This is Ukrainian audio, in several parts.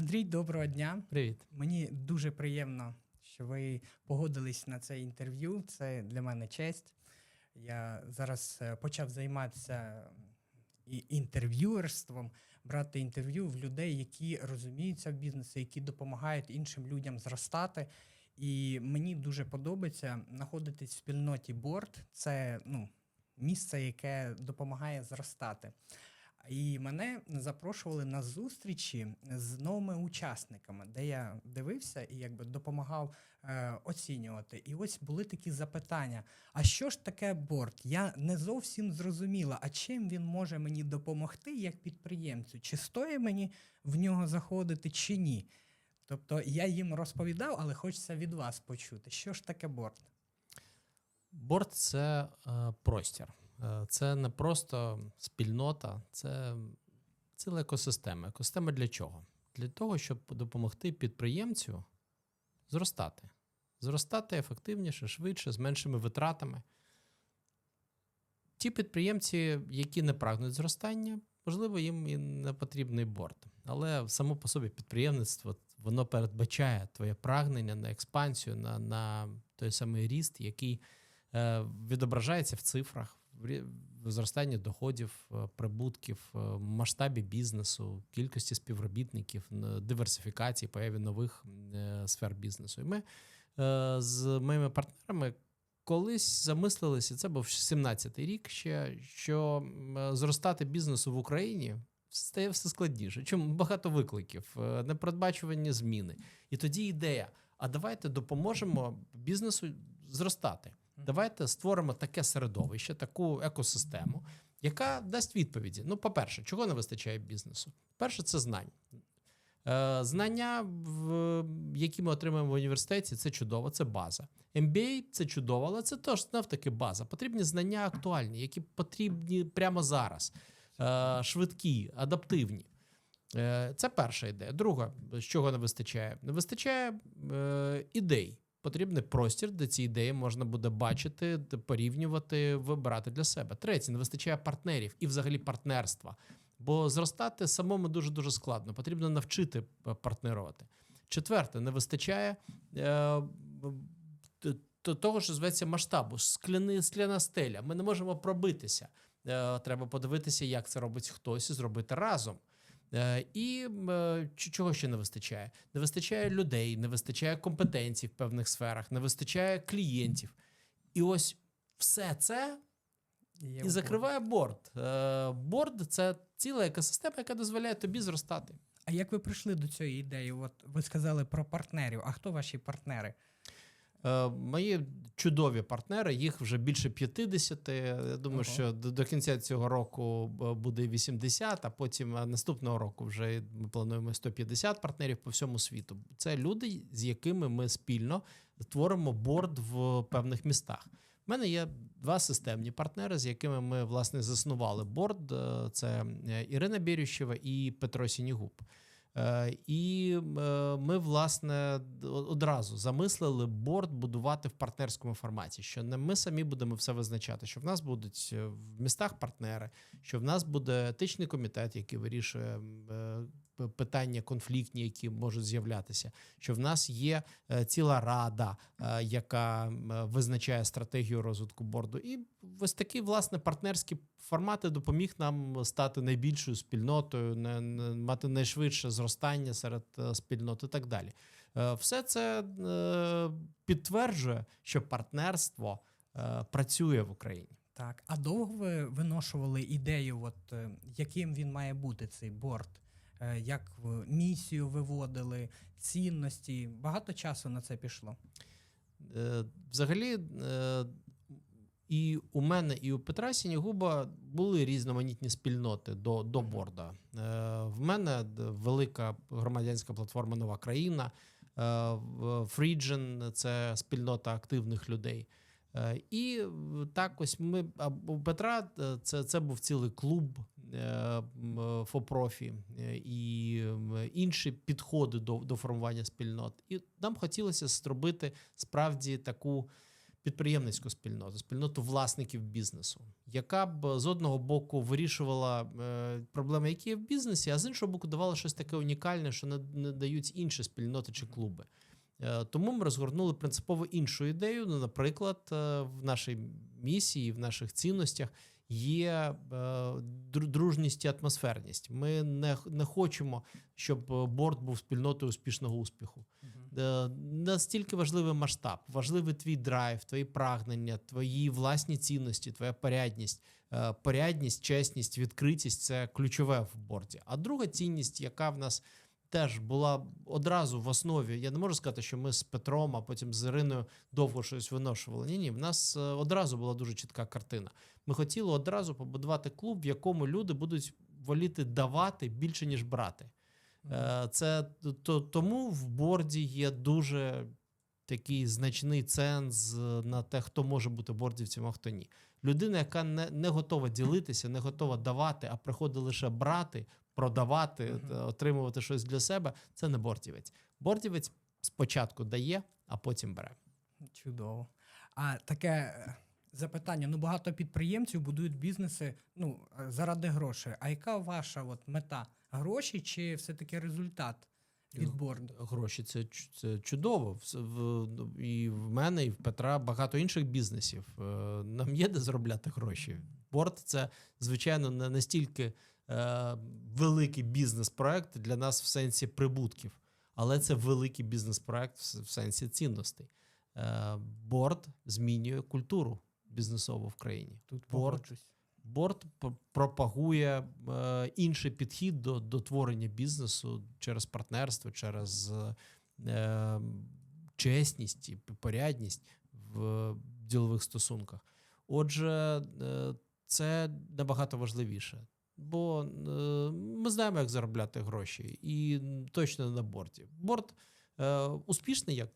Андрій, доброго дня. Привіт. Мені дуже приємно, що ви погодились на це інтерв'ю. Це для мене честь. Я зараз е, почав займатися інтерв'юерством, брати інтерв'ю в людей, які розуміються в бізнесі, які допомагають іншим людям зростати. І мені дуже подобається знаходитись в спільноті борт. Це ну, місце, яке допомагає зростати. І мене запрошували на зустрічі з новими учасниками, де я дивився і якби допомагав е, оцінювати. І ось були такі запитання: а що ж таке борт? Я не зовсім зрозуміла, а чим він може мені допомогти як підприємцю? Чи стоїть мені в нього заходити, чи ні? Тобто я їм розповідав, але хочеться від вас почути, що ж таке борт? Борт це е, простір. Е, Це не просто спільнота, це ціла екосистема. Екосистема для чого? Для того, щоб допомогти підприємцю зростати. Зростати ефективніше, швидше, з меншими витратами. Ті підприємці, які не прагнуть зростання, можливо, їм і не потрібний борт. Але само по собі підприємництво воно передбачає твоє прагнення на експансію, на, на той самий ріст, який е, відображається в цифрах, в зростанні доходів, е, прибутків, масштабі бізнесу, кількості співробітників, диверсифікації, появі нових е, сфер бізнесу. І ми е, з моїми партнерами колись замислилися, це був 17-й рік ще, що е, зростати бізнесу в Україні стає все складніше. Чому багато викликів, непередбачувані зміни. І тоді ідея: а давайте допоможемо бізнесу зростати. Давайте створимо таке середовище, таку екосистему, яка дасть відповіді. Ну, по-перше, чого не вистачає бізнесу? Перше, це знань. Е, Знання, які ми отримуємо в університеті, це чудово, це база. MBA – це чудово, але це теж знов таки база. Потрібні знання актуальні, які потрібні прямо зараз, Е, швидкі, адаптивні. Е, Це перша ідея. Друга, з чого не вистачає? Не вистачає ідей. Потрібний простір, де ці ідеї можна буде бачити, порівнювати, вибирати для себе. Третє, не вистачає партнерів і взагалі партнерства. Бо зростати самому дуже дуже складно. Потрібно навчити е, партнерувати. Четверте, не вистачає е, того, що зветься масштабу, скляни, скляна стеля. Ми не можемо пробитися. Е, Треба подивитися, як це робить хтось, і зробити разом. Е, І е, чого ще не вистачає? Не вистачає людей, не вистачає компетенцій в певних сферах, не вистачає клієнтів. І ось все це Є і закриває борт. Е, Борт це ціла екосистема, яка дозволяє тобі зростати. А як ви прийшли до цієї ідеї? От ви сказали про партнерів. А хто ваші партнери? Е, Мої чудові партнери, їх вже більше 50. Я думаю, Ого. що до, до кінця цього року буде 80, а потім е, наступного року вже ми плануємо 150 партнерів по всьому світу. Це люди, з якими ми спільно творимо борд в певних містах. У мене є два системні партнери, з якими ми власне заснували борд. Е, Це е, Ірина Бірющева і Петро Сінігуб. Е, І е, ми, власне, одразу замислили борт будувати в партнерському форматі, що не ми самі будемо все визначати, що в нас будуть е, в містах партнери, що в нас буде етичний комітет, який вирішує питання конфліктні, які можуть з'являтися, що в нас є е, ціла рада, е, яка е, визначає стратегію розвитку борду. І ось такий, власне, партнерські формати допоміг нам стати найбільшою спільнотою, не, мати найшвидше зростання серед спільнот і так далі. Все це підтверджує, що партнерство працює в Україні. Так, а довго ви виношували ідею, от яким він має бути цей борт? Е, Як місію виводили, цінності? Багато часу на це пішло. Е, Взагалі, е, і у мене, і у Петра Сінігуба були різноманітні спільноти до, до борда. В мене велика громадянська платформа Нова країна. Фріджен це спільнота активних людей. Е, І так ось ми у Петра е, це, це був цілий клуб е, фопрофі і інші підходи до, до формування спільнот. І нам хотілося зробити справді таку підприємницьку спільноту, спільноту власників бізнесу, яка б з одного боку вирішувала проблеми, які є в бізнесі, а з іншого боку, давала щось таке унікальне, що не, не дають інші спільноти чи клуби. Е, Тому ми розгорнули принципово іншу ідею. Ну, наприклад, е, в нашій місії, в наших цінностях є е, дружність і атмосферність. Ми не, не хочемо, щоб борт був спільнотою успішного успіху. Е, Настільки важливий масштаб, важливий твій драйв, твої прагнення, твої власні цінності, твоя порядність. Порядність, чесність, відкритість це ключове в борді. А друга цінність, яка в нас теж була одразу в основі. Я не можу сказати, що ми з Петром, а потім з Іриною довго щось виношували. Ні, ні, в нас е, одразу була дуже чітка картина. Ми хотіли одразу побудувати клуб, в якому люди будуть воліти давати більше ніж брати. Е, Це то, тому в борді є дуже такий значний ценз на те, хто може бути бордівцем, а хто ні. Людина, яка не, не готова ділитися, не готова давати, а приходить лише брати, продавати, та отримувати щось для себе, це не бордівець. Бордівець спочатку дає, а потім бере. Чудово. А таке е, запитання: ну багато підприємців будують бізнеси ну, е, заради грошей. А яка ваша от, мета? Гроші чи все-таки результат від борду? Гроші це, це чудово. В, і в мене, і в Петра багато інших бізнесів. Нам є де заробляти гроші. Борт це, звичайно, не настільки е, великий бізнес-проект для нас в сенсі прибутків, але це великий бізнес-проект в, сенсі цінностей. Е, Борт змінює культуру бізнесову в країні. Тут борд. погоджусь. Борт пропагує е, інший підхід до, до творення бізнесу через партнерство, через е, чесність і порядність в ділових стосунках. Отже, це набагато важливіше. Бо е, ми знаємо, як заробляти гроші, і точно не на борті. Борт е, успішний як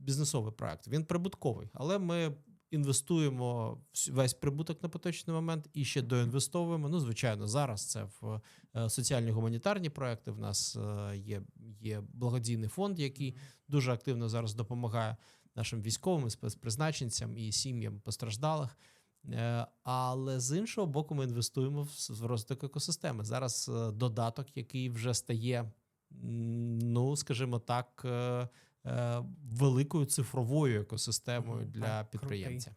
бізнесовий проект, він прибутковий, але ми інвестуємо весь прибуток на поточний момент і ще доінвестовуємо. Ну, звичайно, зараз це в е, соціальні гуманітарні проекти. В нас є, є благодійний фонд, який дуже активно зараз допомагає нашим військовим спецпризначенцям і сім'ям постраждалих. Е, Але з іншого боку, ми інвестуємо в розвиток екосистеми. Зараз е, додаток, який вже стає, ну скажімо так, е, великою цифровою екосистемою для так, підприємця.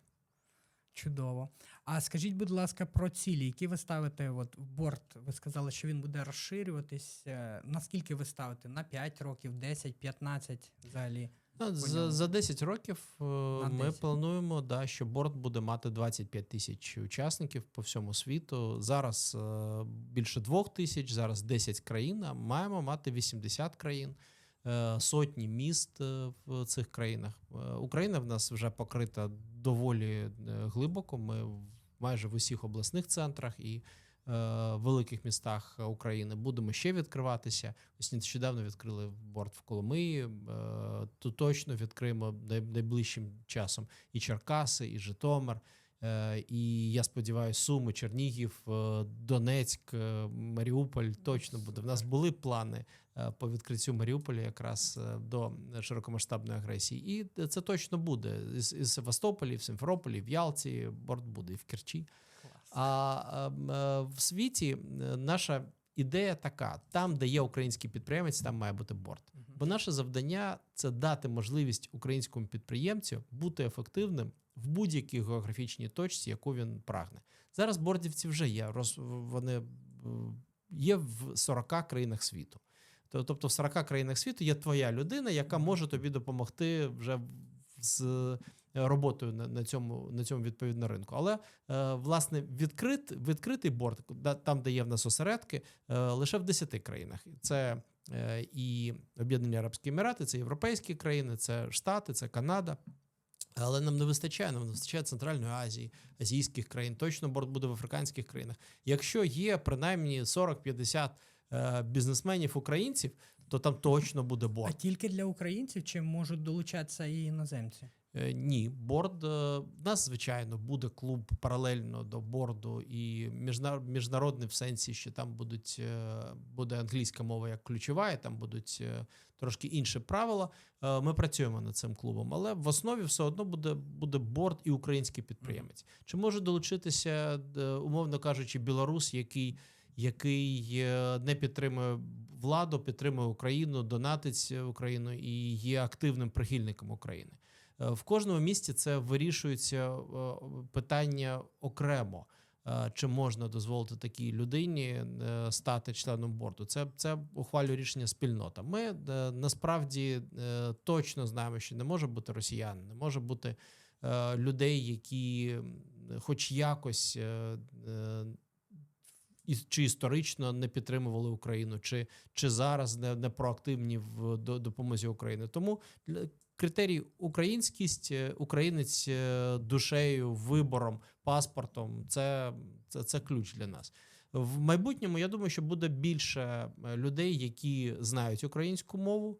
Чудово. А скажіть, будь ласка, про цілі, які ви ставите от, в борт? Ви сказали, що він буде розширюватись. Наскільки ви ставите? На 5 років, 10, 15 взагалі? За, за 10 років е, ми 10. плануємо, да, що борт буде мати 25 тисяч учасників по всьому світу. Зараз е, більше 2 тисяч, зараз 10 країн. а Маємо мати 80 країн, е, сотні міст в цих країнах. Україна в нас вже покрита доволі глибоко. Ми в- майже в усіх обласних центрах і великих містах України будемо ще відкриватися. Ось нещодавно відкрили борт в Коломиї. Е, то точно відкриємо найближчим часом і Черкаси, і Житомир. Е, І я сподіваюся, Суми, Чернігів, е, Донецьк, е, Маріуполь точно буде. В нас були плани е, по відкриттю Маріуполя якраз е, до широкомасштабної агресії. І це точно буде. Із, із Севастополі, в Симферополі, в Ялті борт буде і в Керчі. А ем, е, в світі е, наша ідея така: там, де є український підприємець, там має бути борт. Бо наше завдання це дати можливість українському підприємцю бути ефективним в будь-якій географічній точці, яку він прагне. Зараз бордівці вже є. Роз, вони е, є в 40 країнах світу. То- Тобто, в 40 країнах світу є твоя людина, яка може тобі допомогти вже з роботою на, на цьому на цьому відповідно ринку. Але е, власне відкрит, відкритий борт, там, де є в нас осередки, е, лише в 10 країнах. Це е, і Об'єднані Арабські Емірати, це європейські країни, це Штати, це Канада. Але нам не вистачає, нам не вистачає Центральної Азії, азійських країн. Точно борт буде в африканських країнах. Якщо є принаймні 40-50 е, бізнесменів українців, то там точно буде А тільки для українців чи можуть долучатися і іноземці? Е, Ні, борд е, в нас, звичайно, буде клуб паралельно до борду і міжна- міжнародний в сенсі, що там будуть е, буде англійська мова як ключова, і там будуть е, трошки інші правила. Е, Ми працюємо над цим клубом, але в основі все одно буде, буде борд і український підприємець. Чи може долучитися, е, умовно кажучи, білорус, який, який е, не підтримує владу, підтримує Україну, донатить Україну і є активним прихильником України? Е, В кожному місті це вирішується е, питання окремо. Е, Чи можна дозволити такій людині стати членом борду? Це, це ухвалює рішення спільнота. Ми насправді точно знаємо, що не може бути росіян, не може бути людей, які хоч якось чи історично не підтримували Україну, чи, чи зараз не, не проактивні в до- допомозі Україні. Тому критерій українськість, е, українець е, душею, вибором, паспортом це, це, це ключ для нас. В майбутньому я думаю, що буде більше е, людей, які знають українську мову,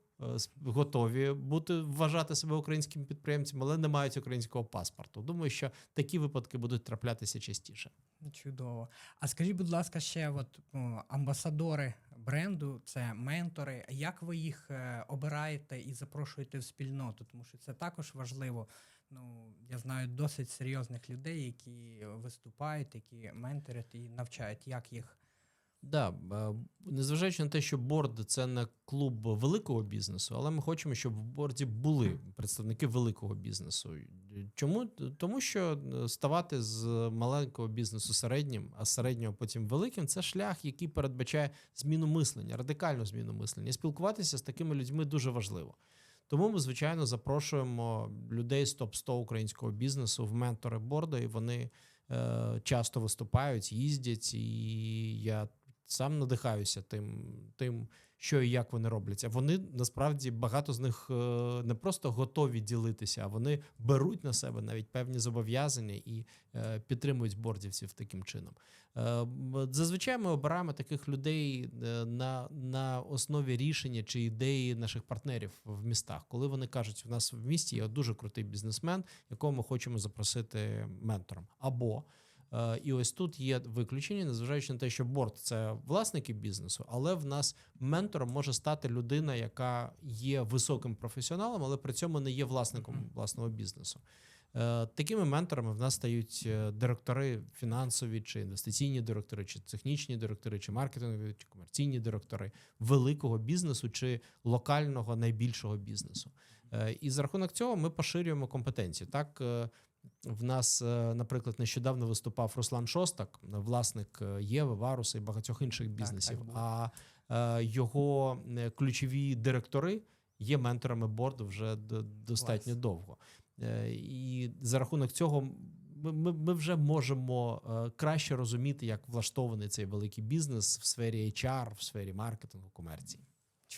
готові бути вважати себе українськими підприємцями, але не мають українського паспорту. Думаю, що такі випадки будуть траплятися частіше. Чудово. А скажіть, будь ласка, ще от амбасадори бренду, це ментори. Як ви їх е, обираєте і запрошуєте в спільноту? Тому що це також важливо. Ну, я знаю досить серйозних людей, які виступають, які менторять і навчають, як їх. Да, незважаючи на те, що борд це не клуб великого бізнесу, але ми хочемо, щоб в борді були представники великого бізнесу. Чому? Тому що е, ставати з маленького бізнесу середнім, а з середнього потім великим це шлях, який передбачає зміну мислення, радикальну зміну мислення. Спілкуватися з такими людьми дуже важливо. Тому ми, звичайно, запрошуємо людей з топ 100 українського бізнесу в ментори борду, і вони е, часто виступають, їздять, і я сам надихаюся тим, тим, що і як вони робляться. Вони насправді багато з них е, не просто готові ділитися, а вони беруть на себе навіть певні зобов'язання і е, підтримують бордівців таким чином. Е, Зазвичай ми обираємо таких людей на, на основі рішення чи ідеї наших партнерів в містах, коли вони кажуть, у нас в місті є дуже крутий бізнесмен, якого ми хочемо запросити ментором. Або І ось тут є виключення, незважаючи на те, що борт це власники бізнесу, але в нас ментором може стати людина, яка є високим професіоналом, але при цьому не є власником власного бізнесу. Е, Такими менторами в нас стають е, директори фінансові, чи інвестиційні директори, чи технічні директори, чи маркетингові, чи комерційні директори великого бізнесу чи локального найбільшого бізнесу. Е, І за рахунок цього ми поширюємо компетенцію. Так, е, в нас, е, наприклад, нещодавно виступав Руслан Шостак, власник е, Єви, Варуса і багатьох інших бізнесів. так було. а е, його ключові директори є менторами борду вже достатньо Клас. довго. І за рахунок цього ми, ми, вже можемо краще розуміти, як влаштований цей великий бізнес в сфері HR, в сфері маркетингу, комерції.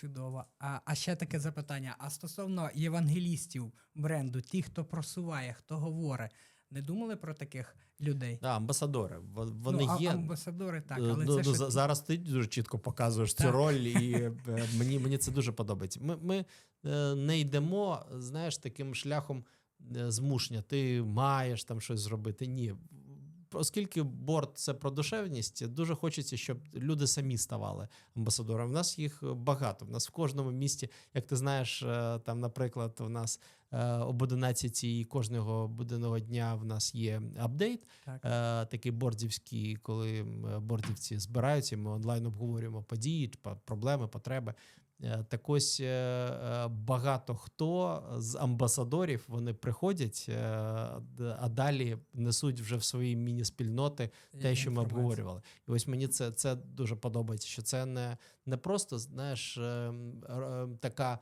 Чудово. А, а ще таке запитання: а стосовно євангелістів бренду, ті, хто просуває, хто говорить, не думали про таких людей? Да, амбасадори. Во- Вони ну, а- є. амбасадори, так, Е, але ну, це ну, за- зараз ти дуже чітко показуєш цю роль, і е, мені, мені це дуже подобається. Ми, ми е, не йдемо, знаєш, таким шляхом змушення. Ти маєш там щось зробити. Ні. Оскільки борт це про душевність, дуже хочеться, щоб люди самі ставали амбасадорами. У нас їх багато. У нас в кожному місті, як ти знаєш, е, там, наприклад, у нас е, об 11 і кожного буденного дня в нас є апдейт так. е, такий бордівський, коли бордівці збираються, ми онлайн обговорюємо події, проблеми, потреби. Е, Так ось е, е, багато хто з амбасадорів вони приходять, а далі несуть вже в свої міні-спільноти те, що ми обговорювали. І ось мені це, це дуже подобається, що це не, не просто знаєш, е, м, р- е, така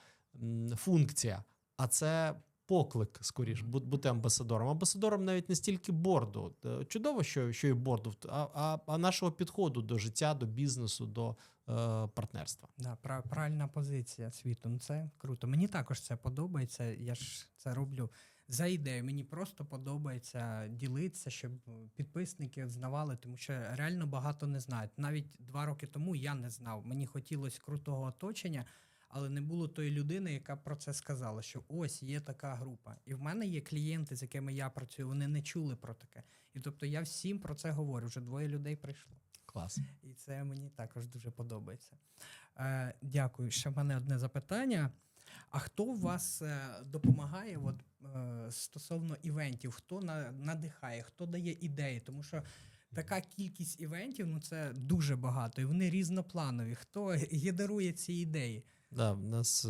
функція, а це поклик, скоріш, бу- бути амбасадором. Амбасадором навіть не стільки борду. Е, Чудово, що, що і борду, а, а, а нашого підходу до життя, до бізнесу, до е, партнерства. Да, пра- правильна позиція світу. Ну це круто. Мені також це подобається. Я ж це роблю за ідею. Мені просто подобається ділитися, щоб підписники знавали, тому що реально багато не знають. Навіть два роки тому я не знав. Мені хотілося крутого оточення, але не було тої людини, яка про це сказала, що ось є така група. І в мене є клієнти, з якими я працюю, вони не чули про таке. І тобто я всім про це говорю. Вже двоє людей прийшло. Клас. І це мені також дуже подобається. Е, дякую. Ще в мене одне запитання. А хто вас е, допомагає от, е, стосовно івентів? Хто надихає, хто дає ідеї? Тому що така кількість івентів ну це дуже багато, і вони різнопланові. Хто генерує ці ідеї? Да, в нас е,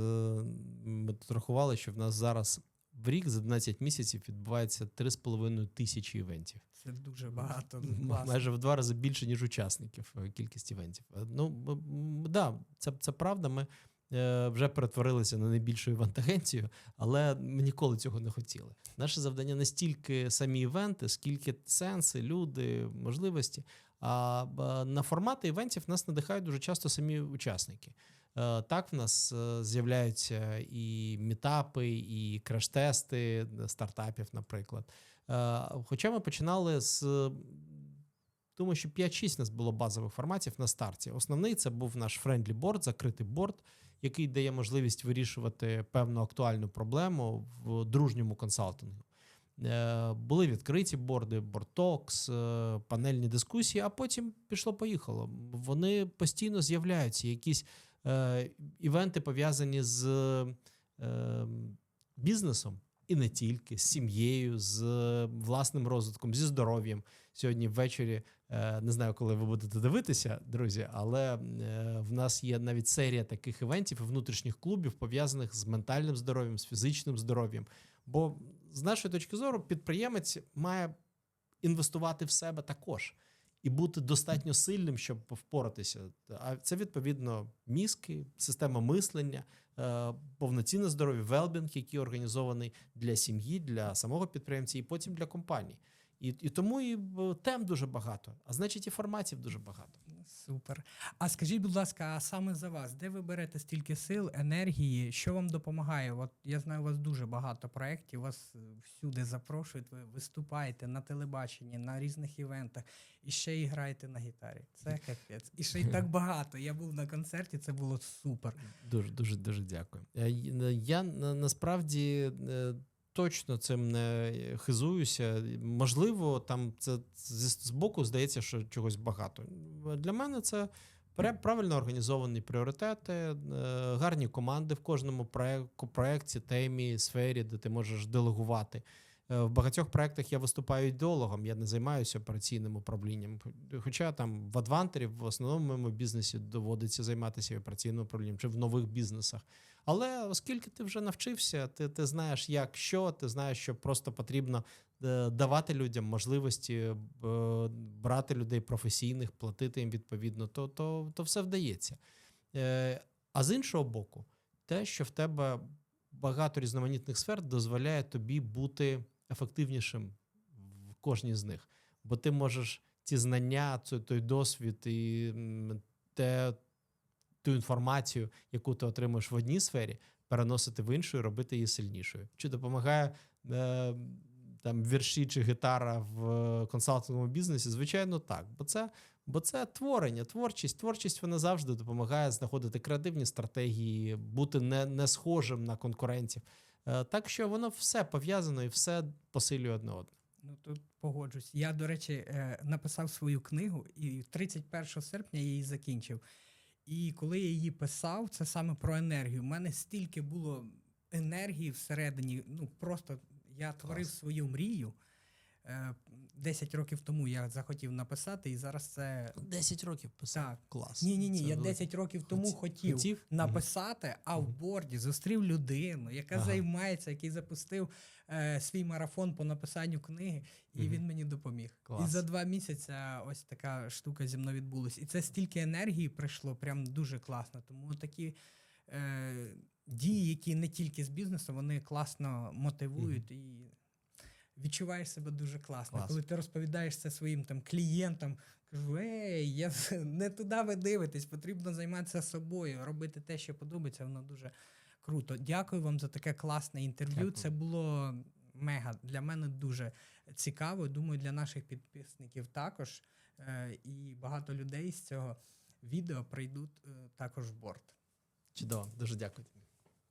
ми тут рахували, що в нас зараз в рік за 12 місяців відбувається 3,5 тисячі івентів. Це дуже багато. Класно. Майже в два рази більше, ніж учасників е, кількість івентів. Е, Ну, да, це, це правда. Ми вже перетворилися на найбільшу івент-агенцію, але ми ніколи цього не хотіли. Наше завдання не стільки самі івенти, скільки сенси, люди, можливості. А на формати івентів нас надихають дуже часто самі учасники. Е, Так, в нас е, з'являються і мітапи, і краш-тести стартапів, наприклад. Хоча ми починали з думаю, що 5-6 нас було базових форматів на старті. Основний це був наш френдлі борд, закритий борд, який дає можливість вирішувати певну актуальну проблему в дружньому консалтингу. Е, Були відкриті борди, бордтокс, е, панельні дискусії, а потім пішло-поїхало. Вони постійно з'являються, якісь е, івенти пов'язані з е, бізнесом, і не тільки з сім'єю, з е, власним розвитком, зі здоров'ям. Сьогодні ввечері е, не знаю, коли ви будете дивитися, друзі, але в нас є навіть серія таких івентів внутрішніх клубів, пов'язаних з ментальним здоров'ям, з фізичним здоров'ям. Бо з нашої точки зору, підприємець має інвестувати в себе також і бути достатньо сильним, щоб впоратися. А це відповідно мізки, система мислення, е, повноцінне здоров'я, велбінг, який організований для сім'ї, для самого підприємця і потім для компаній. І, і тому і е, тем дуже багато, а значить, і форматів дуже багато. Супер. А скажіть, будь ласка, а саме за вас, де ви берете стільки сил, енергії? Що вам допомагає? От я знаю, у вас дуже багато проєктів, вас е, всюди запрошують, ви виступаєте на телебаченні, на різних івентах, і ще й граєте на гітарі. Це капець. І ще й так багато. Я був на концерті, це було супер. Дуже дуже дуже дякую. Е, Я на- насправді е, точно цим не хизуюся. Можливо, там це з боку здається, що чогось багато. Для мене це правильно організовані пріоритети, е, гарні команди в кожному проєкті, темі, сфері, де ти можеш делегувати. Е, В багатьох проектах я виступаю ідеологом, я не займаюся операційним управлінням. Хоча там в Адвантері в основному моєму бізнесі доводиться займатися операційним управлінням чи в нових бізнесах. Але оскільки ти вже навчився, ти, ти знаєш, як що, ти знаєш, що просто потрібно е, давати людям можливості е, брати людей професійних, платити їм відповідно, то, то, то все вдається. А з іншого боку, те, що в тебе багато різноманітних сфер дозволяє тобі бути ефективнішим в кожній з них. Бо ти можеш ті знання, той досвід і те, ту інформацію, яку ти отримуєш в одній сфері, переносити в іншу і робити її сильнішою. Чи допомагає е, там вірші чи гітара в консалтинговому бізнесі? Звичайно, так. Бо це, бо це творення, творчість. Творчість вона завжди допомагає знаходити креативні стратегії, бути не, не схожим на конкурентів. Е, так що воно все пов'язано і все посилює одне одне. Ну тут погоджусь. Я, до речі, е, написав свою книгу, і 31 серпня я її закінчив. І коли я її писав, це саме про енергію. У мене стільки було енергії всередині. Ну просто я творив Клас. свою мрію. Е, 10 років тому я захотів написати, і зараз це. 10 років писав. Так. Клас. Ні, ні, ні. Це Я велике. 10 років тому Хоті- хотів, хотів? написати, а в борді зустрів людину, яка Ага. займається, який запустив е, свій марафон по написанню книги, і Мгм. він мені допоміг. І за два місяці ось така штука зі мною відбулась. І це стільки енергії прийшло, прям дуже класно. Тому такі е, дії, які не тільки з бізнесу, вони класно мотивують і відчуваєш себе дуже класно. Клас. Коли ти розповідаєш це своїм там клієнтам, кажу, ей, я не туди ви дивитесь, потрібно займатися собою, робити те, що подобається, воно дуже круто. Дякую вам за таке класне інтерв'ю. Дякую. Це було мега для мене дуже цікаво. Думаю, для наших підписників також. Е, І багато людей з цього відео прийдуть е, також в борт. Чудово, дуже дякую. тобі.